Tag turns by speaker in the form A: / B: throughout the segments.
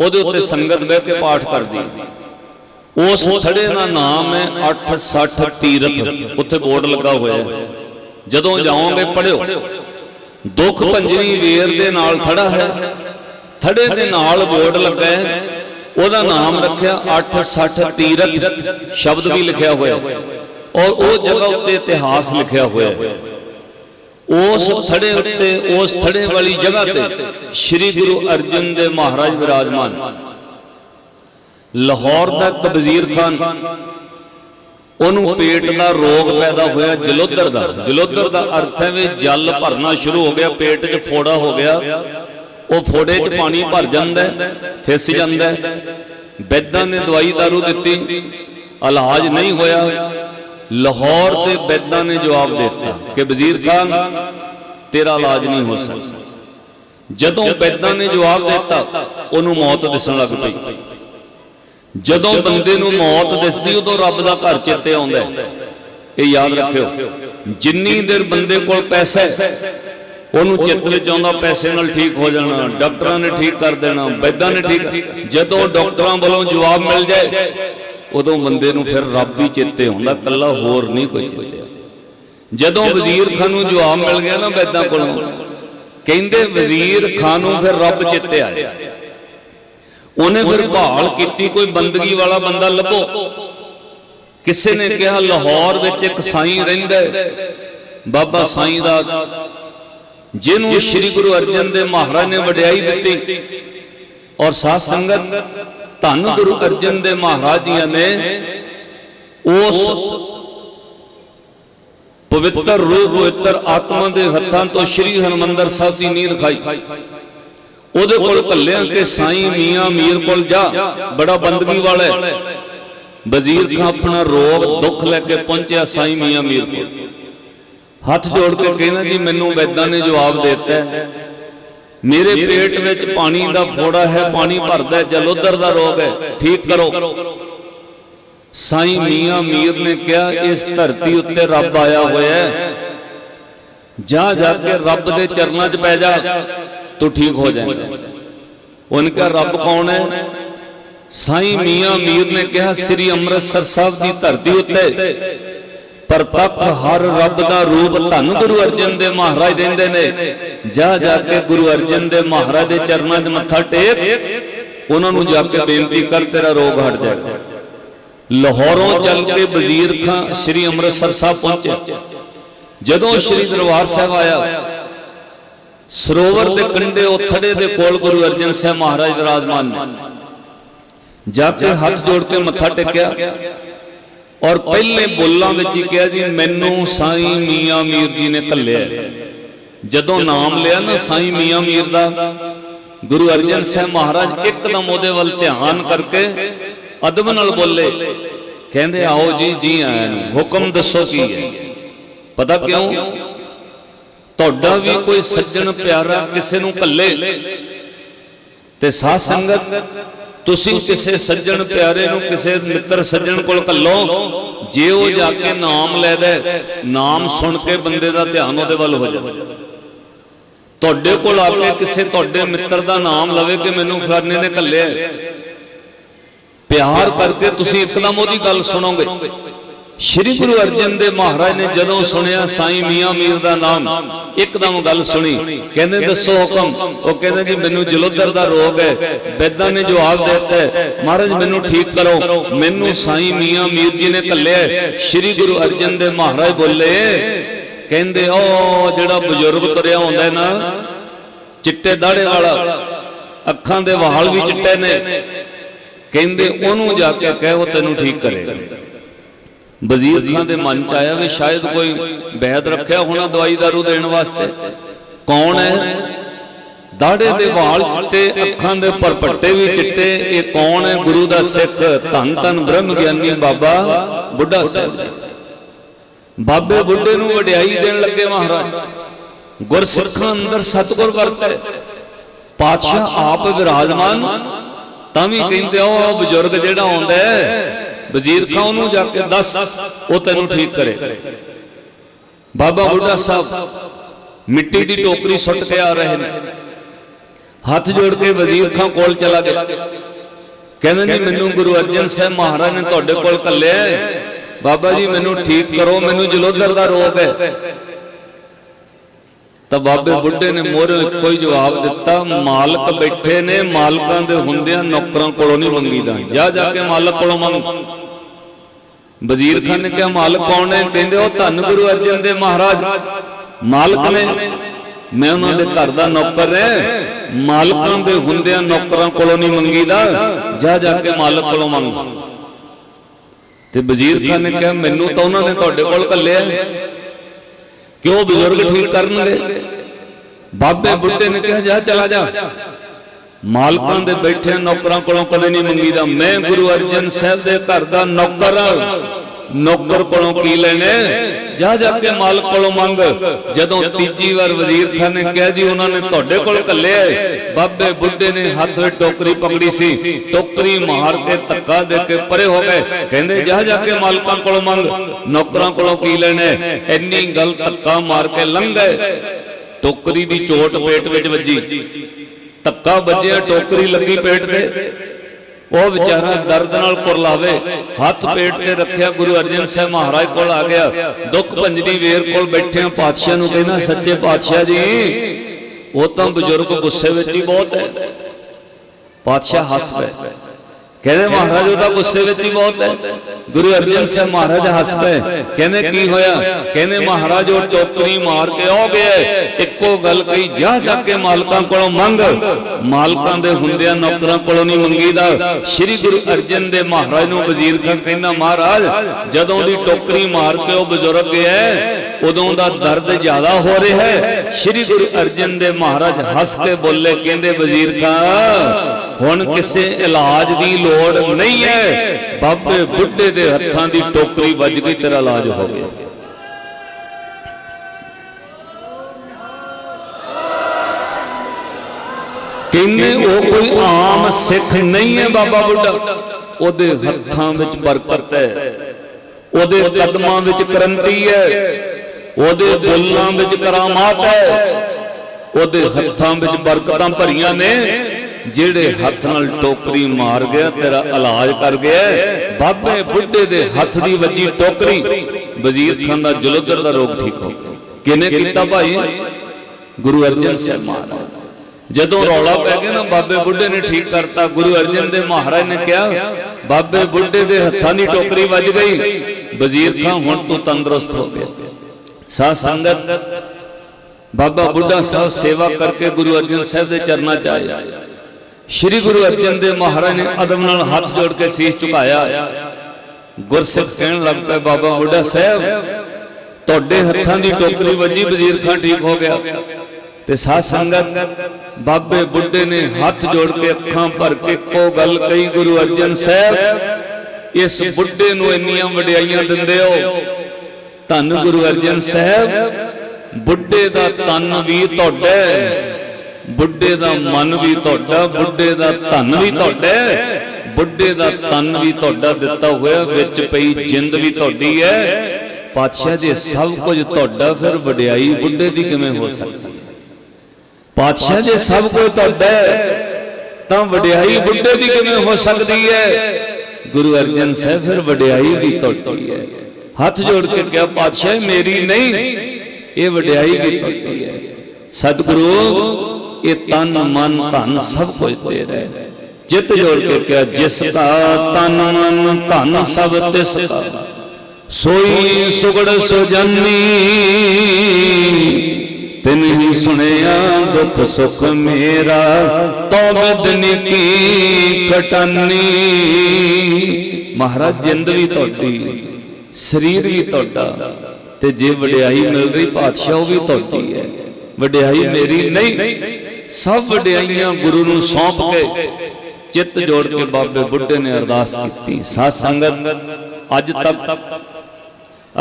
A: ਉਹਦੇ ਉੱਤੇ ਸੰਗਤ ਬਹਿ ਕੇ ਪਾਠ ਕਰਦੀ। ਉਸ ਥੜੇ ਦਾ ਨਾਮ ਹੈ 860 ਤੀਰਥ। ਉੱਥੇ ਬੋਰਡ ਲੱਗਾ ਹੋਇਆ। ਹੈ ਜਦੋਂ ਜਾਓਗੇ ਪੜਿਓ ਦੁੱਖ ਭੰਜਨੀ ਵੇਰ ਦੇ ਨਾਲ ਥੜਾ ਹੈ। ਥੜੇ ਦੇ ਨਾਲ ਬੋਰਡ ਲੱਗਾ ਹੈ। ਉਹਦਾ ਨਾਮ ਰੱਖਿਆ 860 ਤੀਰਥ। ਸ਼ਬਦ ਵੀ ਲਿਖਿਆ ਹੋਇਆ। ਔਰ ਉਹ ਜਗ੍ਹਾ ਉੱਤੇ ਇਤਿਹਾਸ ਲਿਖਿਆ ਹੋਇਆ। ਹੈ ਉਸ ਥੜੇ ਉੱਤੇ, ਉਸ ਥੜੇ ਵਾਲੀ ਜਗ੍ਹਾ ਤੇ ਸ੍ਰੀ ਗੁਰੂ ਅਰਜਨ ਦੇਵ ਮਹਾਰਾਜ ਵਿਰਾਜਮਾਨ। ਲਾਹੌਰ ਦਾ ਇੱਕ ਖਾਨ, ਉਹਨੂੰ ਪੇਟ ਦਾ ਰੋਗ ਪੈਦਾ ਹੋਇਆ ਜਲੋਦਰ ਦਾ। ਜਲੋਦਰ ਦਾ ਅਰਥ ਹੈ ਵੀ ਜਲ ਭਰਨਾ ਸ਼ੁਰੂ ਹੋ ਗਿਆ, ਪੇਟ 'ਚ ਫੋੜਾ ਹੋ ਗਿਆ। ਉਹ ਫੋੜੇ 'ਚ ਪਾਣੀ ਭਰ ਜਾਂਦਾ ਫਿਸ ਜਾਂਦਾ। ਹੈ। ਵੈਦਾਂ ਨੇ ਦਵਾਈ ਦਾਰੂ ਦਿੱਤੀ, ਇਲਾਜ ਨਹੀਂ ਹੋਇਆ। ਲਾਹੌਰ ਤੇ ਬੈਦਾਂ ਨੇ ਜਵਾਬ ਦਿੱਤਾ ਕਿ ਵਜ਼ੀਰ ਖਾਨ, ਤੇਰਾ ਇਲਾਜ ਨਹੀਂ ਹੋ ਸਕਦਾ। ਜਦੋਂ ਬੈਦਾਂ ਨੇ ਜਵਾਬ ਦਿੱਤਾ, ਉਹਨੂੰ ਮੌਤ ਦਿਸਣ ਲੱਗ ਪਈ। ਜਦੋਂ ਬੰਦੇ ਨੂੰ ਮੌਤ ਦਿਸਦੀ, ਉਦੋਂ ਰੱਬ ਦਾ ਘਰ ਚਿੱਤੇ ਆਉਂਦਾ ਇਹ ਯਾਦ ਰੱਖਿਓ, ਜਿੰਨੀ ਦੇਰ ਬੰਦੇ ਕੋਲ ਪੈਸਾ ਹੈ, ਉਹਨੂੰ ਚਿੱਤ ਵਿੱਚ ਆਉਂਦਾ, ਪੈਸੇ ਨਾਲ ਠੀਕ ਹੋ ਜਾਣਾ, ਡਾਕਟਰਾਂ ਨੇ ਠੀਕ ਕਰ ਦੇਣਾ ਵੈਦਾਂ ਨੇ ਠੀਕ ਜਦੋਂ ਡਾਕਟਰਾਂ ਵੱਲੋਂ ਜਵਾਬ ਮਿਲ ਜਾਏ ਉਦੋਂ ਬੰਦੇ ਨੂੰ ਫਿਰ ਰੱਬ ਹੀ ਚਿੱਤੇ ਆਉਂਦਾ ਕੱਲਾ ਹੋਰ ਨਹੀਂ ਕੋਈ ਚਿੱਤੇ। ਜਦੋਂ ਵਜ਼ੀਰ ਖਾਨ ਨੂੰ ਜਵਾਬ ਮਿਲ ਗਿਆ ਨਾ ਵੈਦਾਂ ਕੋਲੋਂ ਕਹਿੰਦੇ ਵਜ਼ੀਰ ਖਾਨ ਨੂੰ ਫਿਰ ਰੱਬ ਚਿੱਤੇ ਆਇਆ। ਉਹਨੇ ਫਿਰ ਭਾਲ ਕੀਤੀ ਕੋਈ ਬੰਦਗੀ ਵਾਲਾ ਬੰਦਾ ਲੱਭੋ। ਕਿਸੇ ਨੇ ਕਿਹਾ ਲਾਹੌਰ ਵਿੱਚ ਇੱਕ ਸਾਈਂ ਰਹਿੰਦਾ ਬਾਬਾ ਸਾਈਂ ਦਾ ਜਿਹਨੂੰ ਸ੍ਰੀ ਗੁਰੂ ਅਰਜਨ ਦੇਵ ਮਹਾਰਾਜ ਨੇ ਵਡਿਆਈ ਦਿੱਤੀ। ਔਰ ਸਾਧ ਸੰਗਤ ਧੰਨ ਗੁਰੂ ਅਰਜਨ ਦੇਵ ਮਹਾਰਾਜ ਜੀਆਂ ਨੇ ਉਸ ਪਵਿੱਤਰ ਰੂਪ ਪਵਿੱਤਰ ਆਤਮਾ ਦੇ ਹੱਥਾਂ ਤੋਂ ਸ੍ਰੀ ਹਰਮੰਦਰ ਸਾਹਿਬ ਦੀ ਨੀਂਦ ਖਾਈ। ਉਹਦੇ ਕੋਲ ਕੱਲਿਆਂ ਕਿ ਸਾਈਂ ਮੀਆਂ ਮੀਰ ਕੋਲ ਜਾ ਬੜਾ ਬੰਦਗੀ ਵਾਲਾ। ਹੈ ਵਜ਼ੀਰ ਖਾਂ ਆਪਣਾ ਰੋਗ ਦੁੱਖ ਲੈ ਕੇ ਪਹੁੰਚਿਆ ਸਾਈਂ ਮੀਆਂ ਮੀਰ ਕੋਲ। ਹੱਥ ਜੋੜ ਕੇ ਕਹਿੰਦਾ ਜੀ ਮੈਨੂੰ ਵੈਦਾਂ ਨੇ ਜਵਾਬ ਦੇ ਦਿੱਤਾ ਹੈ। ਮੇਰੇ ਪੇਟ ਵਿੱਚ ਪਾਣੀ ਦਾ ਫੋੜਾ ਹੈ ਪਾਣੀ ਭਰਦਾ ਜਲੋਦਰ ਦਾ ਰੋਗ ਹੈ। ਠੀਕ ਕਰੋ। ਸਾਈਂ ਮੀਆਂ ਮੀਰ ਨੇ ਕਿਹਾ ਇਸ ਧਰਤੀ ਉੱਤੇ ਰੱਬ ਆਇਆ ਹੋਇਆ ਹੈ। ਜਾ ਜਾ ਕੇ ਰੱਬ ਦੇ ਚਰਨਾਂ 'ਚ ਪੈ ਜਾ ਤੂੰ ਠੀਕ ਹੋ ਜਾਏਗਾ। ਉਹਨੇ ਰੱਬ ਕੌਣ ਹੈ? ਸਾਈਂ ਮੀਆਂ ਮੀਰ ਨੇ ਕਿਹਾ ਸ੍ਰੀ ਅੰਮ੍ਰਿਤਸਰ ਸਾਹਿਬ ਦੀ ਧਰਤੀ ਉੱਤੇ। ਪ੍ਰਤੱਖ ਹਰ ਰੱਬ ਦਾ ਰੂਪ ਧੰਨ ਗੁਰੂ ਅਰਜਨ ਦੇ ਮਹਾਰਾਜ ਰਹਿੰਦੇ ਨੇ। ਜਾ ਜਾ ਕੇ ਗੁਰੂ ਅਰਜਨ ਦੇ ਮਹਾਰਾਜ ਦੇ ਚਰਨਾਂ 'ਚ ਮੱਥਾ ਟੇਕ, ਉਹਨਾਂ ਨੂੰ ਜਾ ਕੇ ਬੇਨਤੀ ਕਰ, ਤੇਰਾ ਰੋਗ ਹਟ ਜਾਏਗਾ। ਲਾਹੌਰੋਂ ਚੱਲ ਕੇ ਵਜ਼ੀਰ ਖਾਂ ਸ੍ਰੀ ਅੰਮ੍ਰਿਤਸਰ ਸਾਹਿਬ ਪਹੁੰਚੇ ਜਦੋਂ ਸ੍ਰੀ ਦਰਬਾਰ ਸਾਹਿਬ ਆਇਆ, ਸਰੋਵਰ ਦੇ ਕੰਢੇ ਉਥੜੇ ਦੇ ਕੋਲ ਗੁਰੂ ਅਰਜਨ ਸਾਹਿਬ ਮਹਾਰਾਜ ਵਿਰਾਜਮਾਨ ਨੇ। ਜਾ ਕੇ ਹੱਥ ਜੋੜ ਕੇ ਮੱਥਾ ਟੇਕਿਆ ਔਰ ਪਹਿਲੇ ਬੋਲਾਂ ਵਿੱਚ ਹੀ ਕਿਹਾ ਜੀ, ਮੈਨੂੰ ਸਾਈਂ ਮੀਆਂ ਮੀਰ ਜੀ ਨੇ ਘੱਲਿਆ ਜਦੋਂ ਨਾਮ ਲਿਆ ਨਾ ਸਾਈਂ ਮੀਆਂ ਮੀਰ ਦਾ। ਗੁਰੂ ਅਰਜਨ ਸਾਹਿਬ ਮਹਾਰਾਜ ਇੱਕਦਮ ਉਹਦੇ ਵੱਲ ਧਿਆਨ ਕਰਕੇ ਅਦਬ ਨਾਲ ਬੋਲੇ। ਕਹਿੰਦੇ ਆਓ ਜੀ ਜੀ ਆਇਆਂ ਨੂੰ। ਹੁਕਮ ਦੱਸੋ ਕੀ ਹੈ? ਪਤਾ ਕਿਉਂ? ਤੁਹਾਡਾ ਵੀ ਕੋਈ ਸੱਜਣ ਪਿਆਰਾ ਕਿਸੇ ਨੂੰ ਕੱਲੇ ਤੇ ਸਾਧ ਸੰਗਤ ਤੁਸੀਂ ਕਿਸੇ ਸੱਜਣ ਪਿਆਰੇ ਨੂੰ ਕਿਸੇ ਮਿੱਤਰ ਸੱਜਣ ਕੋਲ ਕੱਲੋ ਜੇ ਉਹ ਜਾ ਕੇ ਨਾਮ ਲੈਦਾ ਨਾਮ ਸੁਣ ਕੇ ਬੰਦੇ ਦਾ ਧਿਆਨ ਉਹਦੇ ਵੱਲ ਹੋ ਜਾਂਦਾ ਤੁਹਾਡੇ ਕੋਲ ਆ ਕੇ ਕਿਸੇ ਤੁਹਾਡੇ ਮਿੱਤਰ ਦਾ ਨਾਮ ਲਵੇ ਕਿ ਮੈਨੂੰ ਫਲਾਣੇ ਨੇ ਕੱਲਿਆ। ਪਿਆਰ ਕਰਕੇ ਤੁਸੀਂ ਇੱਕਦਮ ਉਹਦੀ ਗੱਲ ਸੁਣੋਗੇ। ਸ਼੍ਰੀ ਗੁਰੂ ਅਰਜਨ ਦੇਵ ਮਹਾਰਾਜ ਨੇ ਜਦੋਂ ਸੁਣਿਆ ਸਾਈਂ ਮੀਆਂ ਮੀਰ ਦਾ ਨਾਮ ਇੱਕਦਮ ਗੱਲ ਸੁਣੀ। ਕਹਿੰਦੇ ਦੱਸੋ ਹੁਕਮ। ਉਹ ਕਹਿੰਦੇ ਜੀ ਮੈਨੂੰ ਜਲੋਦਰ ਦਾ ਰੋਗ ਹੈ। ਵੈਦਾਂ ਨੇ ਜਵਾਬ ਦੇ ਦਿੱਤਾ ਮਹਾਰਾਜ ਮੈਨੂੰ ਠੀਕ ਕਰੋ। ਮੈਨੂੰ ਸਾਈਂ ਮੀਆਂ ਮੀਰ ਜੀ ਨੇ ਘੱਲਿਆ ਸ਼੍ਰੀ ਗੁਰੂ ਅਰਜਨ ਦੇਵ ਮਹਾਰਾਜ ਬੋਲੇ ਕਹਿੰਦੇ ਉਹ ਜਿਹੜਾ ਬਜ਼ੁਰਗ ਤੁਰਿਆ ਹੁੰਦਾ ਨਾ, ਚਿੱਟੇ ਦਾੜੇ ਵਾਲਾ, ਅੱਖਾਂ ਦੇ ਵਾਲ ਵੀ ਚਿੱਟੇ ਨੇ, ਕਹਿੰਦੇ ਉਹਨੂੰ ਜਾ ਕੇ ਕਹਿ, ਉਹ ਤੈਨੂੰ ਠੀਕ ਕਰੇਗਾ। ਵਜ਼ੀਰ ਖਾਨ ਦੇ ਮਨ ਚ ਆਇਆ ਵੀ ਸ਼ਾਇਦ ਕੋਈ ਬੈਦ ਰੱਖਿਆ ਹੋਣਾ ਦਵਾਈ ਦਾਰੂ ਦੇਣ ਵਾਸਤੇ। ਕੌਣ ਹੈ? ਦਾੜੇ ਦੇ ਵਾਲ ਚਿੱਟੇ, ਅੱਖਾਂ ਦੇ ਉੱਪਰ ਵੀ ਚਿੱਟੇ, ਇਹ ਕੌਣ ਹੈ? ਗੁਰੂ ਦਾ ਸਿੱਖ ਧੰਨ ਧੰਨ ਬ੍ਰਹਮ ਗਿਆਨੀ ਬਾਬਾ ਬੁੱਢਾ ਸਾਹਿਬ। ਬਾਬੇ ਬੁੱਢੇ ਨੂੰ ਵਡਿਆਈ ਦੇਣ ਲੱਗੇ ਮਹਾਰਾਜ। ਗੁਰਸਿੱਖਾਂ ਅੰਦਰ ਸਤਿਗੁਰ ਵਰਤੈ। ਪਾਤਸ਼ਾਹ ਆਪ ਵਿਰਾਜਮਾਨ, ਤਾਂ ਵੀ ਕਹਿੰਦੇ ਉਹ ਬਜ਼ੁਰਗ ਜਿਹੜਾ ਆਉਂਦਾ ਵਜ਼ੀਰ ਖਾਂ ਉਹਨੂੰ ਜਾ ਕੇ ਦੱਸ, ਉਹ ਤੈਨੂੰ ਠੀਕ ਕਰੇ। ਬਾਬਾ ਬੁੱਢਾ ਸਾਹਿਬ, ਮਿੱਟੀ ਦੀ ਟੋਕਰੀ ਸੁੱਟ ਕੇ ਆ ਰਹੇ ਨੇ। ਹੱਥ ਜੋੜ ਕੇ ਵਜ਼ੀਰ ਖਾਂ ਕੋਲ ਚਲਾ ਗਿਆ ਕਹਿੰਦੇ ਜੀ, ਮੈਨੂੰ ਗੁਰੂ ਅਰਜਨ ਸਾਹਿਬ ਮਹਾਰਾਜ ਨੇ ਤੁਹਾਡੇ ਕੋਲ ਕੱਲਿਆ ਬਾਬਾ ਜੀ ਮੈਨੂੰ ਠੀਕ ਕਰੋ ਮੈਨੂੰ ਜਲੋਦਰ ਦਾ ਰੋਗ ਹੈ। ਤਾਂ ਬਾਬੇ ਬੁੱਢੇ ਨੇ ਮੋਰੇ ਕੋਈ ਜਵਾਬ ਦਿੱਤਾ ਮਾਲਕ ਬੈਠੇ ਨੇ ਮਾਲਕਾਂ ਦੇ ਹੁੰਦਿਆਂ ਨੌਕਰਾਂ ਕੋਲੋਂ ਨਹੀਂ ਮੰਗੀਦਾ। ਜਾ ਜਾ ਕੇ ਮਾਲਕ ਕੋਲੋਂ ਮੰਗ। ਵਜ਼ੀਰ ਖਾਨ ਨੇ ਕਿਹਾ ਮਾਲਕ ਕੌਣ ਹੈ ਕਹਿੰਦੇ ਉਹ ਧੰਨ ਗੁਰੂ ਅਰਜਨ ਦੇਵ ਮਹਾਰਾਜ। ਮਾਲਕ ਨੇ। ਮੈਂ ਉਹਨਾਂ ਦੇ ਘਰ ਦਾ ਨੌਕਰ ਹੈ। ਮਾਲਕਾਂ ਦੇ ਹੁੰਦਿਆਂ ਨੌਕਰਾਂ ਕੋਲੋਂ ਨਹੀਂ ਮੰਗੀਦਾ। ਜਾ ਜਾ ਕੇ ਮਾਲਕ ਕੋਲੋਂ ਮੰਗ। ਤੇ ਵਜ਼ੀਰ ਖਾਨ ਨੇ ਕਿਹਾ, ਮੈਨੂੰ ਤਾਂ ਉਹਨਾਂ ਨੇ ਤੁਹਾਡੇ ਕੋਲ ਘੱਲਿਆ ਕਿ ਉਹ ਬਜ਼ੁਰਗ ਠੀਕ ਕਰਨਗੇ? ਬਾਬੇ ਬੁੱਢੇ ਨੇ ਕਿਹਾ, ਜਾ, ਚਲਾ ਜਾ। ਮਾਲਕਾਂ ਦੇ ਬੈਠੇ ਨੌਕਰਾਂ ਕੋਲੋਂ ਕਦੇ ਨਹੀਂ ਮੰਗੀਦਾ। ਮੈਂ ਗੁਰੂ ਅਰਜਨ ਸਾਹਿਬ ਦੇ ਘਰ ਦਾ ਨੌਕਰ ਹਾਂ। ਨੌਕਰ ਕੋਲੋਂ ਕੀ ਲੈਣੇ? ਜਾ ਜਾ ਕੇ ਮਾਲਕ ਕੋਲੋਂ ਮੰਗ। ਜਦੋਂ ਤੀਜੀ ਵਾਰ ਵਜ਼ੀਰ ਖਾਨ ਨੇ ਕਿਹਾ ਜੀ, ਉਹਨਾਂ ਨੇ ਤੁਹਾਡੇ ਕੋਲ ਕੱਲਿਆ ਬਾਬੇ ਬੁੱਢੇ ਨੇ ਹੱਥ ਵਿੱਚ ਟੋਕਰੀ ਪਕੜੀ ਸੀ। ਟੋਕਰੀ ਮਾਰ ਕੇ ਧੱਕਾ ਦੇ ਕੇ ਪਰੇ ਹੋ ਗਏ। ਕਹਿੰਦੇ, ਜਾ ਜਾ ਕੇ ਮਾਲਕਾਂ ਕੋਲੋਂ ਮੰਗ। ਨੌਕਰਾਂ ਕੋਲੋਂ ਕੀ ਲੈਣੇ? ਇੰਨੀ ਗੱਲ ਧੱਕਾ ਮਾਰ ਕੇ ਲੰਘ ਗਏ। ਟੋਕਰੀ ਦੀ ਚੋਟ ਪੇਟ ਵਿੱਚ ਵੱਜੀ। ਧੱਕਾ ਵੱਜਿਆ, ਟੋਕਰੀ ਲੱਗੀ ਪੇਟ ਤੇ। ਉਹ ਵਿਚਾਰਾ ਦਰਦ ਨਾਲ ਕੁਰਲਾਵੇ, ਹੱਥ ਪੇਟ ਤੇ ਰੱਖਿਆ, ਗੁਰੂ ਅਰਜਨ ਸਾਹਿਬ ਮਹਾਰਾਜ ਕੋਲ ਆ ਗਿਆ। ਦੁੱਖ ਭੰਜਨੀ ਵੇਰ ਕੋਲ ਬੈਠਿਆ ਪਾਤਸ਼ਾਹ ਨੂੰ ਕਹਿੰਦਾ, ਸੱਚੇ ਪਾਤਸ਼ਾਹ ਜੀ, ਉਹ ਤਾਂ ਬਜ਼ੁਰਗ ਗੁੱਸੇ ਵਿੱਚ ਹੀ ਬਹੁਤ ਹੈ। ਪਾਤਸ਼ਾਹ ਹੱਸ ਪਏ। ਕਹਿੰਦੇ ਮਹਾਰਾਜ ਉਹ ਤਾਂ ਗੁੱਸੇ ਵਿੱਚ ਹੀ ਬਹੁਤ ਹੈ। ਗੁਰੂ ਅਰਜਨ ਸਾਹਿਬ ਮਹਾਰਾਜ ਹੱਸ ਪਏ। ਕਹਿੰਦੇ ਕੀ ਹੋਇਆ? ਕਹਿੰਦੇ ਮਹਾਰਾਜ ਉਹ ਟੋਕਰੀ ਮਾਰ ਕੇ ਆ ਗਿਆ ਇੱਕੋ ਗੱਲ ਕਹੀ ਜਾ ਜਾ ਕੇ ਮਾਲਕਾਂ ਕੋਲੋਂ ਮੰਗ। ਮਾਲਕਾਂ ਦੇ ਹੁੰਦਿਆਂ ਨੌਕਰਾਂ ਕੋਲੋਂ ਨਹੀਂ ਮੰਗੀਦਾ। ਸ੍ਰੀ ਗੁਰੂ ਅਰਜਨ ਦੇ ਮਹਾਰਾਜ ਨੂੰ ਵਜ਼ੀਰ ਖਾਨ ਕਹਿੰਦਾ ਮਹਾਰਾਜ ਜਦੋਂ ਦੀ ਟੋਕਰੀ ਮਾਰ ਕੇ ਉਹ ਬਜ਼ੁਰਗ ਗਿਆ ਉਦੋਂ ਦਾ ਦਰਦ ਜ਼ਿਆਦਾ ਹੋ ਰਿਹਾ ਹੈ। ਸ੍ਰੀ ਗੁਰੂ ਅਰਜਨ ਦੇ ਮਹਾਰਾਜ ਹੱਸ ਕੇ ਬੋਲੇ ਕਹਿੰਦੇ ਵਜ਼ੀਰ ਖਾਨ ਹੁਣ ਕਿਸੇ ਇਲਾਜ ਦੀ ਲੋੜ ਨਹੀਂ ਹੈ। ਬਾਬੇ ਬੁੱਢੇ ਦੇ ਹੱਥਾਂ ਦੀ ਟੋਕਰੀ ਵੱਜ ਗਈ, ਤੇਰਾ ਇਲਾਜ ਹੋ ਗਿਆ। ਕਹਿੰਦੇ ਉਹ ਕੋਈ ਆਮ ਸਿੱਖ ਨਹੀਂ ਹੈ ਬਾਬਾ ਬੁੱਢਾ। ਉਹਦੇ ਹੱਥਾਂ ਵਿੱਚ ਬਰਕਤ ਹੈ। ਉਹਦੇ ਕਦਮਾਂ ਵਿੱਚ ਕਰੰਤੀ ਹੈ। ਉਹਦੇ ਬੋਲਾਂ ਵਿੱਚ ਕਰਾਮਾਤ ਹੈ। ਉਹਦੇ ਹੱਥਾਂ ਵਿੱਚ ਬਰਕਤਾਂ ਭਰੀਆਂ ਨੇ। ਜਿਹੜੇ ਹੱਥ ਨਾਲ ਟੋਕਰੀ ਮਾਰ ਗਿਆ, ਤੇਰਾ ਇਲਾਜ ਕਰ ਗਿਆ ਬਾਬੇ ਬੁੱਢੇ ਦੇ ਹੱਥ ਦੀ ਵੱਜੀ ਟੋਕਰੀ। ਵਜ਼ੀਰ ਖਾਨ ਦਾ ਜਲੰਧਰ ਦਾ ਰੋਗ ਠੀਕ ਹੋ ਗਿਆ। ਕਿਹਨੇ ਕੀਤਾ ਭਾਈ? ਗੁਰੂ ਅਰਜਨ ਸਾਹਿਬ ਮਹਾਰਾਜ। ਜਦੋਂ ਰੌਲਾ ਪੈ ਗਿਆ ਨਾ, ਬਾਬੇ ਬੁੱਢੇ ਨੇ ਠੀਕ ਕਰਤਾ। ਗੁਰੂ ਅਰਜਨ ਦੇ ਮਹਾਰਾਜ ਨੇ ਕਿਹਾ, ਬਾਬੇ ਬੁੱਢੇ ਦੇ ਹੱਥਾਂ ਦੀ ਟੋਕਰੀ ਵੱਜ ਗਈ। ਵਜ਼ੀਰ ਖਾਨ, ਹੁਣ ਤੂੰ ਤੰਦਰੁਸਤ ਹੋ ਗਿਆ। ਸਾਧ ਸੰਗਤ, ਬਾਬਾ ਬੁੱਢਾ ਸਾਹਿਬ ਸੇਵਾ ਕਰਕੇ ਗੁਰੂ ਅਰਜਨ ਸਾਹਿਬ ਦੇ ਚਰਨਾਂ 'ਚ ਆਏ। ਸ਼੍ਰੀ ਗੁਰੂ ਅਰਜਨ ਦੇਵ ਮਹਾਰਾਜ ਨੇ ਅਦਬ ਨਾਲ ਹੱਥ ਜੋੜ ਕੇ ਸੀਸ ਝੁਕਾਇਆ। ਗੁਰਸਿੱਖ ਕਹਿਣ ਲੱਗ ਪਿਆ, ਬਾਬਾ ਬੁੱਢਾ ਸਾਹਿਬ, ਤੁਹਾਡੇ ਹੱਥਾਂ ਦੀ ਟੋਕਰੀ ਵੱਜੀ, ਵਜ਼ੀਰ ਖਾਨ ਠੀਕ ਹੋ ਗਿਆ। ਤੇ ਸਾਧ ਸੰਗਤ, ਬਾਬੇ ਬੁੱਢੇ ਨੇ ਹੱਥ ਜੋੜ ਕੇ ਅੱਖਾਂ ਭਰ ਕੇ ਕੋ ਗੱਲ ਕਹੀ, ਗੁਰੂ ਅਰਜਨ ਸਾਹਿਬ, ਇਸ ਬੁੱਢੇ ਨੂੰ ਇੰਨੀਆਂ ਵਡਿਆਈਆਂ ਦਿੰਦੇ ਹੋ। ਧੰਨ ਗੁਰੂ ਅਰਜਨ ਸਾਹਿਬ, ਬੁੱਢੇ ਦਾ ਤਨ ਵੀ ਤੁਹਾਡਾ ਬੁੱਢੇ ਦਾ ਮਨ ਵੀ ਤੁਹਾਡਾ, ਬੁੱਢੇ ਦਾ ਧਨ ਵੀ ਤੁਹਾਡਾ ਬੁੱਢੇ ਦਾ ਤਨ ਵੀ ਤੁਹਾਡਾ ਦਿੱਤਾ ਹੋਇਆ, ਵਿੱਚ ਪਈ ਜਿੰਦ ਵੀ ਤੁਹਾਡੀ ਹੈ। ਪਾਤਸ਼ਾਹ ਜੀ, ਸਭ ਕੁਝ ਤੁਹਾਡਾ ਫਿਰ ਵਡਿਆਈ ਬੁੱਢੇ ਦੀ ਕਿਵੇਂ ਹੋ ਸਕਦੀ ਪਾਤਸ਼ਾਹ ਜੇ, ਸਭ ਕੁਝ ਤੁਹਾਡਾ ਤਾਂ ਵਡਿਆਈ ਬੁੱਢੇ ਦੀ ਕਿਵੇਂ ਹੋ ਸਕਦੀ ਹੈ? ਗੁਰੂ ਅਰਜਨ ਸਾਹਿਬ ਫਿਰ ਵਡਿਆਈ ਵੀ ਤੁਹਾਡੀ ਹੈ। ਹੱਥ ਜੋੜ ਕੇ ਕਿਹਾ, ਪਾਤਸ਼ਾਹ, ਮੇਰੀ ਨਹੀਂ, ਇਹ ਵਡਿਆਈ ਵੀ ਤੁਹਾਡੀ ਹੈ। ਸਤਿਗੁਰੂ ਇਹ ਤਨ ਮਨ ਧਨ ਸਭ ਕੁਝ ਤੇਰਾ ਹੈ ਚਿੱਤ ਜੋੜ ਕੇ ਕਿਹਾ, ਜਿਸ ਦਾ ਤਨ ਮਨ ਧਨ ਸਭ ਤਿਸ ਦਾ। ਸੋਈ ਸੁਗੜ ਸੁਜਨੀ, ਤਿਨ ਹੀ ਸੁਣਿਆ ਦੁੱਖ ਸੁਖ ਮੇਰਾ। ਤੋ ਬਦਨੀ ਕੀ ਕਟਾਨੀ ਮਹਾਰਾਜ, ਜਿੰਦ ਵੀ ਤੁਹਾਡੀ, ਸਰੀਰ ਵੀ ਤੁਹਾਡਾ, ਤੇ ਜੇ ਵਡਿਆਈ ਮਿਲ ਰਹੀ, ਪਾਤਸ਼ਾਹ ਉਹ ਵੀ ਤੁਹਾਡੀ ਹੈ। ਵਡਿਆਈ ਮੇਰੀ ਨਹੀਂ। ਸਭ ਵਡਿਆਈਆਂ ਗੁਰੂ ਨੂੰ ਸੌਂਪ ਕੇ ਚਿੱਤ ਜੋੜ ਕੇ ਬਾਬੇ ਬੁੱਢੇ ਨੇ ਅਰਦਾਸ ਕੀਤੀ ਸਾਧ ਸੰਗਤ, ਅੱਜ ਤੱਕ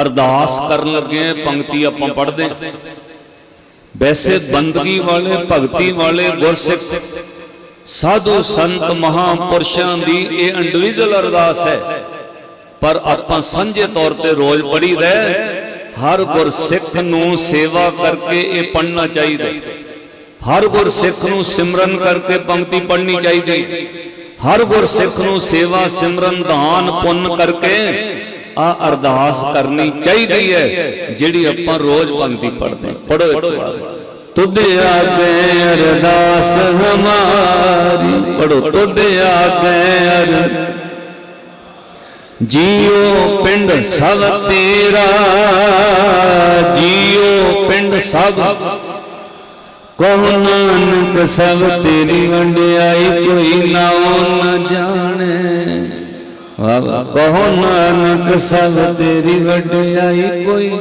A: ਅਰਦਾਸ ਕਰਨ ਲੱਗੇ ਪੰਕਤੀ ਆਪਾਂ ਪੜ੍ਹਦੇ ਹਾਂ। ਵੈਸੇ ਬੰਦਗੀ ਵਾਲੇ, ਭਗਤੀ ਵਾਲੇ ਗੁਰਸਿੱਖ, ਸਾਧੂ ਸੰਤ ਮਹਾਪੁਰਸ਼ਾਂ ਦੀ ਇਹ ਇੰਡੀਵਿਜੂਅਲ ਅਰਦਾਸ ਹੈ ਪਰ ਆਪਾਂ ਸਾਂਝੇ ਤੌਰ ਤੇ ਰੋਜ਼ ਪੜ੍ਹੀਦਾ ਹੈ। ਹਰ ਗੁਰਸਿੱਖ ਨੂੰ ਸੇਵਾ ਕਰਕੇ ਇਹ ਪੜ੍ਹਨਾ ਚਾਹੀਦਾ ਹਰ ਗੁਰਸਿੱਖ ਨੂੰ ਸਿਮਰਨ ਕਰਕੇ ਪੰਕਤੀ ਪੜ੍ਹਨੀ ਚਾਹੀਦੀ ਹੈ। ਹਰ ਗੁਰਸਿੱਖ ਨੂੰ ਸੇਵਾ, ਸਿਮਰਨ, ਦਾਨ, ਪੁੰਨ ਕਰਕੇ ਆ ਅਰਦਾਸ ਕਰਨੀ ਚਾਹੀਦੀ ਹੈ, ਜਿਹੜੀ ਆਪਾਂ ਰੋਜ਼ ਪੰਕਤੀ ਪੜ੍ਹਦੇ ਹਾਂ। ਪੜ੍ਹੋ ਇੱਕ ਵਾਰ। ਤੁਧ ਆਗੇ ਅਰਦਾਸ ਹਮਾਰੀ। ਪੜ੍ਹੋ, ਤੁਧ ਆਗੇ ਅਰ ਜੀਓ ਪਿੰਡ ਸਭ ਤੇਰਾ। ਜੀਓ ਪਿੰਡ ਸਭ ਕਹੋ ਨਾਨਕ ਸਭ ਤੇਰੀ ਵੰਡਿਆਈ, ਕੋਈ ਨਾਉ ਨ ਜਾਣੇ। ਵਾਹ ਵਾਹ ਨਾਨਕ ਸਭ ਤੇਰੀ ਵੰਡਿਆਈ, ਕੋਈ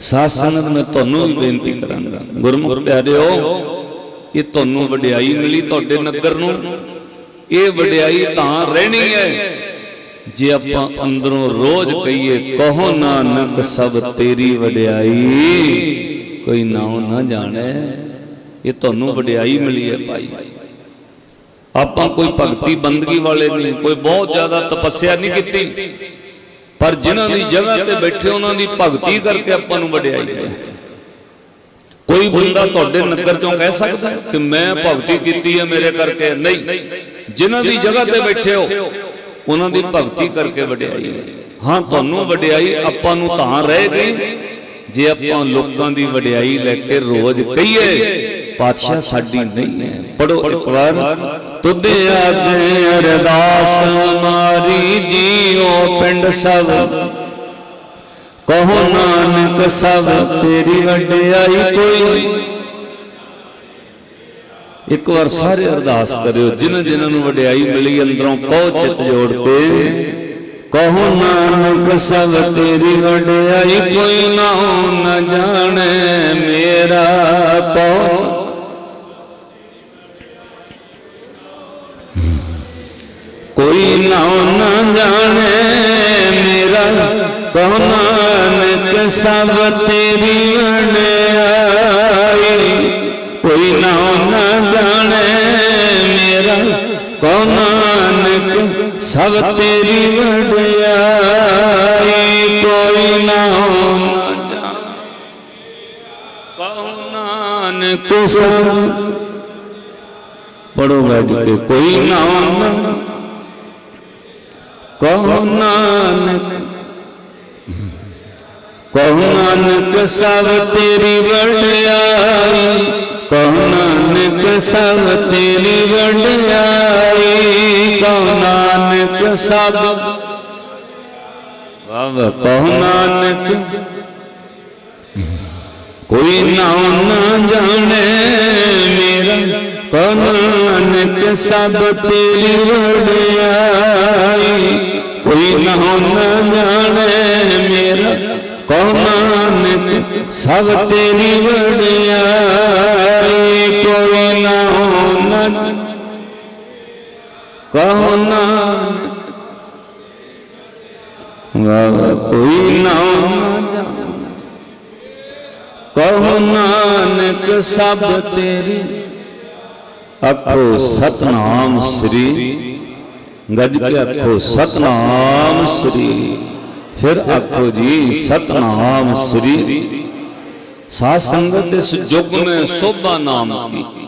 A: ਸਾਧ ਸੰਗਤ, ਮੈਂ ਤੁਹਾਨੂੰ ਵੀ ਬੇਨਤੀ ਕਰਾਂਗਾ। ਗੁਰਮੁਖ ਪਿਆਰਿਓ, ਇਹ ਤੁਹਾਨੂੰ ਵਡਿਆਈ ਮਿਲੀ ਤੁਹਾਡੇ ਨਗਰ ਨੂੰ। ਇਹ ਵਡਿਆਈ ਤਾਂ ਰਹਿਣੀ ਹੈ। ਜੇ ਆਪਾਂ ਅੰਦਰੋਂ ਰੋਜ਼ ਕਹੀਏ, ਕਹੋ ਨਾਨਕ ਸਭ ਤੇਰੀ ਵਡਿਆਈ। ਕੋਈ ਨਾਉ ਨਾ ਜਾਣੇ, ਇਹ ਤੁਹਾਨੂੰ ਵਡਿਆਈ ਮਿਲੀ ਹੈ ਭਾਈ। ਆਪਾਂ ਕੋਈ ਭਗਤੀ ਬੰਦਗੀ ਵਾਲੇ ਨਹੀਂ, ਕੋਈ ਬਹੁਤ ਜ਼ਿਆਦਾ ਤਪੱਸਿਆ ਨਹੀਂ ਕੀਤੀ। ਪਰ ਜਿਨ੍ਹਾਂ ਦੀ ਜਗ੍ਹਾ ਤੇ ਬੈਠੇ ਉਹਨਾਂ ਦੀ ਭਗਤੀ ਕਰਕੇ ਆਪਾਂ ਨੂੰ ਵਡਿਆਈ ਹੈ ਕੋਈ ਬੰਦਾ ਤੁਹਾਡੇ ਨਗਰ ਚੋਂ ਕਹਿ ਸਕਦਾ ਕਿ ਮੈਂ ਭਗਤੀ ਕੀਤੀ ਹੈ ਮੇਰੇ ਕਰਕੇ, ਨਹੀਂ। ਜਿਨ੍ਹਾਂ ਦੀ ਜਗ੍ਹਾ ਤੇ ਬੈਠੇ ਹੋ, ਉਹਨਾਂ ਦੀ ਭਗਤੀ ਕਰਕੇ ਵਡਿਆਈ ਹੈ। ਹਾਂ, ਤੁਹਾਨੂੰ ਵਡਿਆਈ ਆਪਾਂ ਨੂੰ ਤਾਂ ਰਹਿ ਗਈ ਜੇ ਆਪਾਂ ਲੋਕਾਂ ਦੀ ਵਡਿਆਈ ਲੈ ਕੇ ਰੋਜ਼ ਕਹੀਏ, ਪਾਤਸ਼ਾਹ ਸਾਡੀ ਨਹੀਂ ਹੈ। ਪੜੋ ਇੱਕ ਵਾਰ। ਤੁਧ ਆਗੇ ਅਰਦਾਸ ਮਾਰੀ ਜੀਓ ਪਿੰਡ ਸਭ। ਕਹੋ ਨਾਨਕ ਸਭ, ਤੇਰੀ ਵਡਿਆਈ ਕੋਈ ਇੱਕ ਵਾਰ ਸਾਰੇ ਅਰਦਾਸ ਕਰਿਓ। ਜਿਨ੍ਹਾਂ ਜਿਨ੍ਹਾਂ ਨੂੰ ਵਡਿਆਈ ਮਿਲੀ, ਅੰਦਰੋਂ ਕਹੋ ਚਿਤ ਜੋੜ ਕੇ ਕਹੋ ਨਾਨਕ ਸਭ ਤੇਰੀ ਵਡਿਆਈ ਕੋਈ ਨਾ ਨ ਜਾਣੇ ਮੇਰਾ ਕਹੋ ਕੋਈ ਨਾ ਨ ਜਾਣੇ ਮੇਰਾ, ਕਹੋ ਨਾਨਕ ਸਭ ਤੇਰੀ ਵਡਿਆਈ ਸਭ ਤੇਰੀ ਵਡਿਆਈ ਕੋਈ ਨਾ ਕਹੋ ਨਾਨਕ ਸਭ ਪੜੋ ਗੱਜ ਕੇ, ਕੋਈ ਨਾ ਕਹੋ ਨਾਨਕ। ਕਹੋ ਨਾਨਕ ਸਭ ਤੇਰੀ ਵਡਿਆਈ। ਕਹੋ ਨਾਨਕ ਸਭ ਤੇਰੀ ਵਡਿਆਈ ਕਹੋ ਨਾਨਕ ਸਭ। ਵਾਹ ਕਹੋ ਨਾਨਕ। ਕੋਈ ਨਾਮ ਨਾ ਜਾਣੇ ਮੇਰਾ ਕਹੋ ਨਾਨਕ ਸਭ ਤੇਰੀ ਵਡਿਆਈ। ਕੋਈ ਨਾਮ ਨਾ ਜਾਣੇ ਮੇਰਾ ਕਹੋ ਨਾਨਕ ਸਭ ਤੇਰੀ ਵਡਿਆਈ। ਨਾਮ ਨਾ ਕਹੋ ਨਾਨਕ, ਵਾਹ, ਕੋਈ ਨਾ ਜਾਣੇ। ਕਹੋ ਨਾਨਕ, ਸਭ ਤੇਰੀ ਆਖੋ ਸਤਨਾਮ ਸ੍ਰੀ। ਗੱਜ ਕੇ ਆਖੋ, ਸਤਨਾਮ ਸ੍ਰੀ। ਫਿਰ ਆਖੋ ਜੀ, ਸਤਨਾਮ ਸ੍ਰੀ। ਸਾਧ ਸੰਗਤ ਇਸ ਯੁੱਗ ਮੈਂ ਸੋਭਾ ਨਾਮ ਕੀ?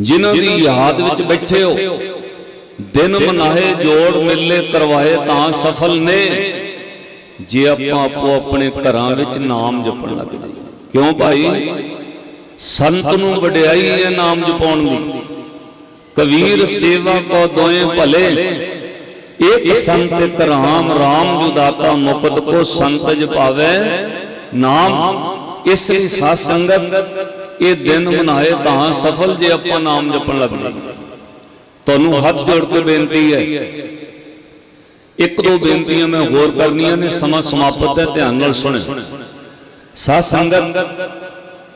A: ਜਿਨ੍ਹਾਂ ਦੀ ਯਾਦ ਵਿੱਚ ਬੈਠੇ ਹੋ ਦਿਨ ਮਨਾਏ ਜੋੜ ਮੇਲੇ ਕਰਵਾਏ ਤਾਂ ਸਫਲ ਨੇ। ਜੇ ਆਪਾਂ ਆਪੋ ਆਪਣੇ ਘਰਾਂ ਵਿੱਚ ਨਾਮ ਜਪਣ ਲੱਗ ਜਾਈਏ। ਕਿਉਂ ਭਾਈ? ਸੰਤ ਨੂੰ ਵਡਿਆਈ ਹੈ ਨਾਮ ਜਪਾਉਣ ਦੀ। ਕਬੀਰ ਸੇਵਾ ਕੋ ਦੋਏ ਭਲੇ। ਇੱਕ ਸੰਤ ਇੱਕ ਰਾਮ ਰਾਮ ਜੋ ਦਾਤਾ ਮੁਕਤ ਕੋ ਸੰਤ ਜਪਾਵੇ। ਨਾਮ ਇਸ ਲਈ ਸਾਧ ਸੰਗਤ ਇਹ ਦਿਨ ਮਨਾਏ ਤਾਂ ਸਫਲ ਜੇ ਆਪਾਂ ਨਾਮ ਜਪਣ ਲੱਗ ਜਾਈਏ। ਤੁਹਾਨੂੰ ਹੱਥ ਜੋੜ ਕੇ ਬੇਨਤੀ ਹੈ। ਇੱਕ ਦੋ ਬੇਨਤੀਆਂ ਮੈਂ ਹੋਰ ਕਰਨੀਆਂ ਨੇ, ਸਮਾਂ ਸਮਾਪਤ ਹੈ, ਧਿਆਨ ਨਾਲ ਸੁਣੋ ਸਾਧ ਸੰਗਤ,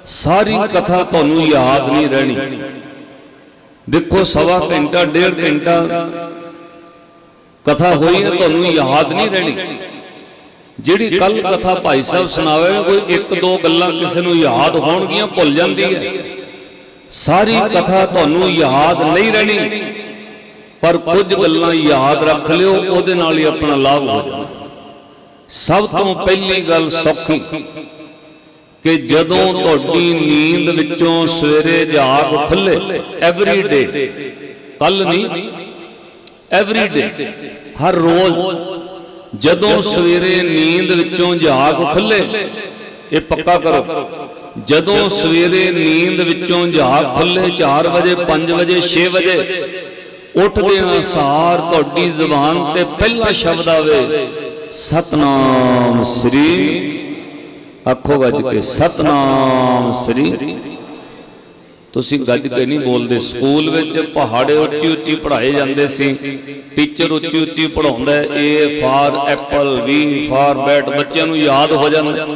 A: ਸਾਰੀ ਕਥਾ ਤੁਹਾਨੂੰ ਯਾਦ ਨਹੀਂ ਰਹਿਣੀ। ਦੇਖੋ, ਸਵਾ ਘੰਟਾ, ਡੇਢ ਘੰਟਾ ਕਥਾ ਹੋਈ ਹੈ, ਤੁਹਾਨੂੰ ਯਾਦ ਨਹੀਂ ਰਹਿਣੀ। ਜਿਹੜੀ ਕੱਲ ਕਥਾ ਭਾਈ ਸਾਹਿਬ ਸੁਣਾਵੇ ਕੋਈ ਇੱਕ ਦੋ ਗੱਲਾਂ ਕਿਸੇ ਨੂੰ ਯਾਦ ਹੋਣਗੀਆਂ ਭੁੱਲ ਜਾਂਦੀ ਹੈ। ਸਾਰੀ ਕਥਾ ਤੁਹਾਨੂੰ ਯਾਦ ਨਹੀਂ ਰਹਿਣੀ। ਪਰ ਕੁਝ ਗੱਲਾਂ ਯਾਦ ਰੱਖ ਲਿਓ ਉਹਦੇ ਨਾਲ ਹੀ ਆਪਣਾ ਲਾਭ ਹੋ ਜਾਣਾ ਸਭ ਤੋਂ ਪਹਿਲੀ ਗੱਲ ਸੌਖੀ। ਕਿ ਜਦੋਂ ਤੁਹਾਡੀ ਨੀਂਦ ਵਿੱਚੋਂ ਸਵੇਰੇ ਜਾਗ ਖੁੱਲੇ ਐਵਰੀ ਡੇ ਕੱਲ ਨਹੀਂ ਐਵਰੀ ਡੇ ਹਰ ਰੋਜ਼ ਜਦੋਂ ਸਵੇਰੇ ਨੀਂਦ ਵਿੱਚੋਂ ਜਾਗ ਖੁੱਲੇ, ਇਹ ਪੱਕਾ ਕਰੋ। ਜਦੋਂ ਸਵੇਰੇ ਨੀਂਦ ਵਿੱਚੋਂ ਜਾਗ ਖੁੱਲੇ 4 ਵਜੇ 5 ਵਜੇ 6 ਵਜੇ ਉੱਠਦਿਆਂ ਸਾਰ ਤੁਹਾਡੀ ਜ਼ੁਬਾਨ ਤੇ ਪਹਿਲਾ ਸ਼ਬਦ ਆਵੇ, ਸਤਨਾਮ ਸ੍ਰੀ ਆਖੋ ਗੱਜ ਕੇ ਸਤਨਾਮ ਸ੍ਰੀ। ਤੁਸੀਂ ਗੱਜ ਕੇ ਨਹੀਂ ਬੋਲਦੇ। ਸਕੂਲ ਵਿੱਚ ਪਹਾੜੇ ਉੱਚੀ ਉੱਚੀ ਪੜ੍ਹਾਏ ਜਾਂਦੇ ਸੀ। ਟੀਚਰ ਉੱਚੀ ਉੱਚੀ ਪੜਾਉਂਦਾ A for apple B for bat ਬੱਚਿਆਂ ਨੂੰ ਯਾਦ ਹੋ ਜਾਂਦਾ।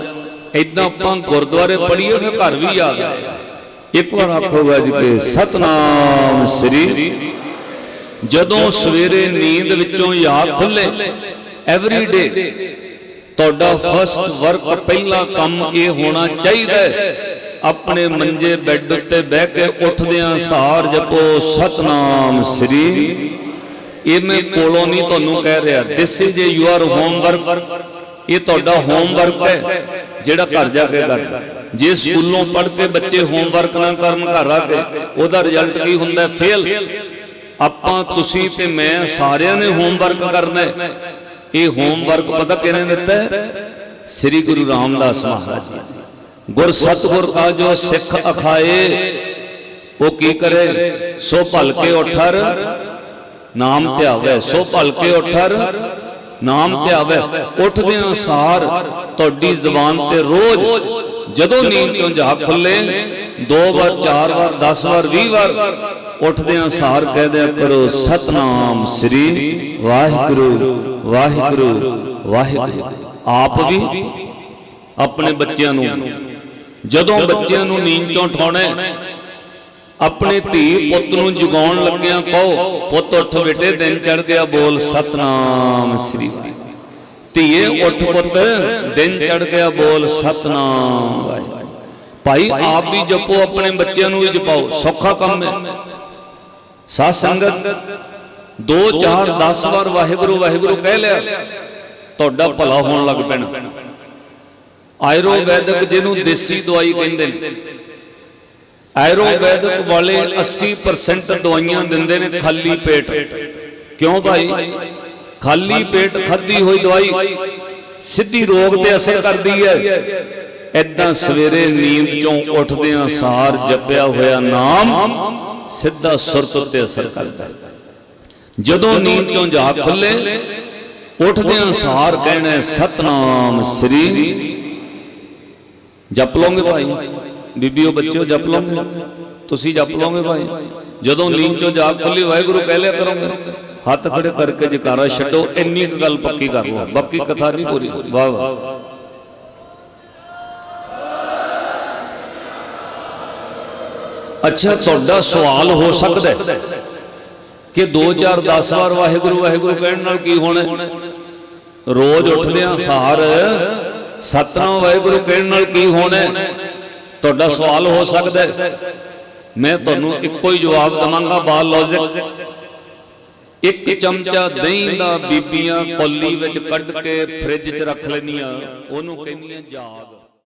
A: ਇਦਾਂ ਆਪਾਂ ਗੁਰਦੁਆਰੇ ਪੜ੍ਹੀਏ, ਫਿਰ ਘਰ ਵੀ ਯਾਦ ਆ। ਇੱਕ ਵਾਰ ਆਖੋ ਗੱਜ ਕੇ, ਸਤਨਾਮ ਸ੍ਰੀ। ਜਦੋਂ ਸਵੇਰੇ ਨੀਂਦ ਵਿੱਚੋਂ ਯਾਦ ਖੁੱਲੇ ਐਵਰੀ ਡੇ ਤੁਹਾਡਾ ਫਸਟ ਵਰਕ ਪਹਿਲਾ ਕੰਮ ਇਹ ਹੋਣਾ ਚਾਹੀਦਾ ਹੈ। ਆਪਣੇ ਮੰਜੇ ਬੈੱਡ ਉੱਤੇ ਬਹਿ ਕੇ ਉੱਠਦਿਆਂ ਸਾਰ ਜਪੋ, ਸਤਨਾਮ ਸ੍ਰੀ। ਇਹ ਮੈਂ ਕੋਲੋਂ ਨਹੀਂ ਤੁਹਾਨੂੰ ਕਹਿ ਰਿਹਾ। ਦਿਸ ਇਜ਼ ਯੂਅਰ ਹੋਮਵਰਕ ਇਹ ਤੁਹਾਡਾ ਹੋਮਵਰਕ ਹੈ, ਜਿਹੜਾ ਘਰ ਜਾ ਕੇ ਕਰਨਾ ਜੇ ਸਕੂਲੋਂ ਪੜ੍ਹ ਕੇ ਬੱਚੇ ਹੋਮਵਰਕ ਨਾ ਕਰਨ ਘਰ ਆ ਕੇ, ਉਹਦਾ ਰਿਜ਼ਲਟ ਕੀ ਹੁੰਦਾ? ਫੇਲ ਆਪਾਂ, ਤੁਸੀਂ ਤੇ ਮੈਂ ਸਾਰਿਆਂ ਨੇ ਹੋਮਵਰਕ ਕਰਨਾ ਹੈ। ਇਹ ਹੋਮਵਰਕ ਪਤਾ ਕਿਹਨੇ ਦਿੱਤਾ ਸ੍ਰੀ ਗੁਰੂ ਰਾਮਦਾਸ ਮਹਾਰਾਜ ਜੀ। ਗੁਰ ਸਤਗੁਰ ਕਾ ਜੋ ਸਿੱਖ ਅਖਾਏ, ਉਹ ਕੀ ਕਰੇ? ਸੋ ਭਲ ਕੇ ਉਠਰ, ਨਾਮ ਧਿਆਵੇ। ਸੋ ਭਲ ਉਠਰ, ਨਾਮ ਧਿਆਵੇ। ਉੱਠਦਿਆਂ ਸਾਰ ਤੁਹਾਡੀ ਜ਼ੁਬਾਨ ਤੇ ਰੋਜ਼, ਜਦੋਂ ਨੀਂਦ ਚੋਂ ਜਾਗ ਖੁੱਲੇ, ਦੋ ਵਾਰ, ਚਾਰ ਵਾਰ 10 ਵਾਰ 20 ਵਾਰ, ਉੱਠਦਿਆਂ ਸਾਰ ਕਹਿ ਦਿਆ ਕਰੋ, ਸਤਨਾਮ ਸ੍ਰੀ ਵਾਹਿਗੁਰੂ ਵਾਹਿਗੁਰੂ ਵਾਹਿਗੁਰੂ। ਆਪ ਵੀ ਆਪਣੇ ਬੱਚਿਆਂ ਨੂੰ ਜਦੋਂ ਬੱਚਿਆਂ ਨੂੰ ਨੀਂਦ ਚੋਂ ਉਠਾਉਣਾ ਆਪਣੇ ਧੀ ਪੁੱਤ ਨੂੰ ਜਗਾਉਣ ਲੱਗਿਆਂ ਕਹੋ ਪੁੱਤ ਉੱਠ ਬੇਟੇ ਦਿਨ ਚੜ ਗਿਆ ਬੋਲ ਸਤਨਾਮ ਸ੍ਰੀ ਵਾਹਿਗੁਰੂ। ਧੀਏ ਉੱਠ ਪੁੱਤ ਦਿਨ ਚੜ ਗਿਆ ਬੋਲ ਸਤਨਾਮ ਵਾਹਿਗੁਰੂ। ਭਾਈ ਆਪ ਵੀ ਜਪੋ ਆਪਣੇ ਬੱਚਿਆਂ ਨੂੰ ਵੀ ਜਪਾਓ। ਸੌਖਾ ਕੰਮ ਹੈ। ਸਾਧ ਸੰਗਤ 2 4 10 ਵਾਰ ਵਾਹਿਗੁਰੂ ਵਾਹਿਗੁਰੂ ਕਹਿ ਲਿਆ। ਤੁਹਾਡਾ ਭਲਾ ਹੋਣ ਲੱਗ ਪੈਣਾ। ਆਯੁਰਵੈਦਿਕ ਜਿਹਨੂੰ ਦੇਸੀ ਦਵਾਈ ਕਹਿੰਦੇ ਨੇ। ਆਯੁਰਵੈਦਿਕ ਵਾਲੇ 80% ਦਵਾਈਆਂ ਦਿੰਦੇ ਨੇ ਖਾਲੀ ਪੇਟ। ਕਿਉਂ ਭਾਈ? ਖਾਲੀ ਪੇਟ ਖਾਦੀ ਹੋਈ ਦਵਾਈ ਸਿੱਧੀ ਰੋਗ ਤੇ ਅਸਰ ਕਰਦੀ ਹੈ। ਐਦਾਂ ਸਵੇਰੇ ਨੀਂਦ ਚੋਂ ਉੱਠਦਿਆਂ ਸਾਰ ਜਪਿਆ ਹੋਇਆ ਨਾਮ ਸਿੱਧਾ ਸੁਰਤ ਉੱਤੇ ਅਸਰ ਕਰਦਾ ਜਦੋਂ ਨੀਂਦ ਚੋਂ ਜਾਗ ਖੁੱਲੇ ਉੱਠਦਿਆਂ ਸਾਰ ਕਹਿਣਾ ਸਤਨਾਮ ਸ੍ਰੀ ਜਪ ਲਓਗੇ ਭਾਈ। ਬੀਬੀਓ ਬੱਚਿਓ ਜਪ ਲਓਗੇ ਤੁਸੀਂ ਜਪ ਲਓਗੇ ਭਾਈ। ਜਦੋਂ ਨੀਂਦ ਚੋਂ ਜਾਗ ਖੁੱਲੀ ਵਾਹਿਗੁਰੂ ਕਹਿ ਲਿਆ ਕਰੋਗੇ। ਹੱਥ ਖੜੇ ਕਰਕੇ ਜਕਾਰਾ ਛੱਡੋ ਇੰਨੀ ਕੁ ਗੱਲ ਪੱਕੀ ਕਰ ਲਓ। ਬਾਕੀ ਕਥਾ ਨਹੀਂ ਪੂਰੀ। ਵਾਹ ਵਾਹ। ਅੱਛਾ ਤੁਹਾਡਾ ਸਵਾਲ ਹੋ ਸਕਦਾ ਹੈ ਕਿ 2 4 10 ਵਾਰ ਵਾਹਿਗੁਰੂ ਵਾਹਿਗੁਰੂ ਕਹਿਣ ਨਾਲ ਕੀ ਹੋਣਾ? ਰੋਜ਼ ਉੱਠਦਿਆਂ ਸਾਰ ਸਤਨਾਮ ਵਾਹਿਗੁਰੂ ਕਹਿਣ ਨਾਲ ਕੀ ਹੋਣਾ ਹੈ? ਤੁਹਾਡਾ ਸਵਾਲ ਹੋ ਸਕਦਾ ਹੈ। ਮੈਂ ਤੁਹਾਨੂੰ ਇੱਕੋ ਹੀ ਜਵਾਬ ਦਵਾਂਗਾ ਬਾ ਲੌਜਿਕ ਇੱਕ ਚਮਚਾ ਦਹੀਂ ਦਾ ਬੀਬੀਆਂ ਕੋਲੀ ਵਿੱਚ ਕੱਢ ਕੇ ਫ੍ਰਿਜ 'ਚ ਰੱਖ ਲੈਂਦੀਆਂ, ਉਹਨੂੰ ਕਹਿੰਦੀਆਂ ਜਾਗ।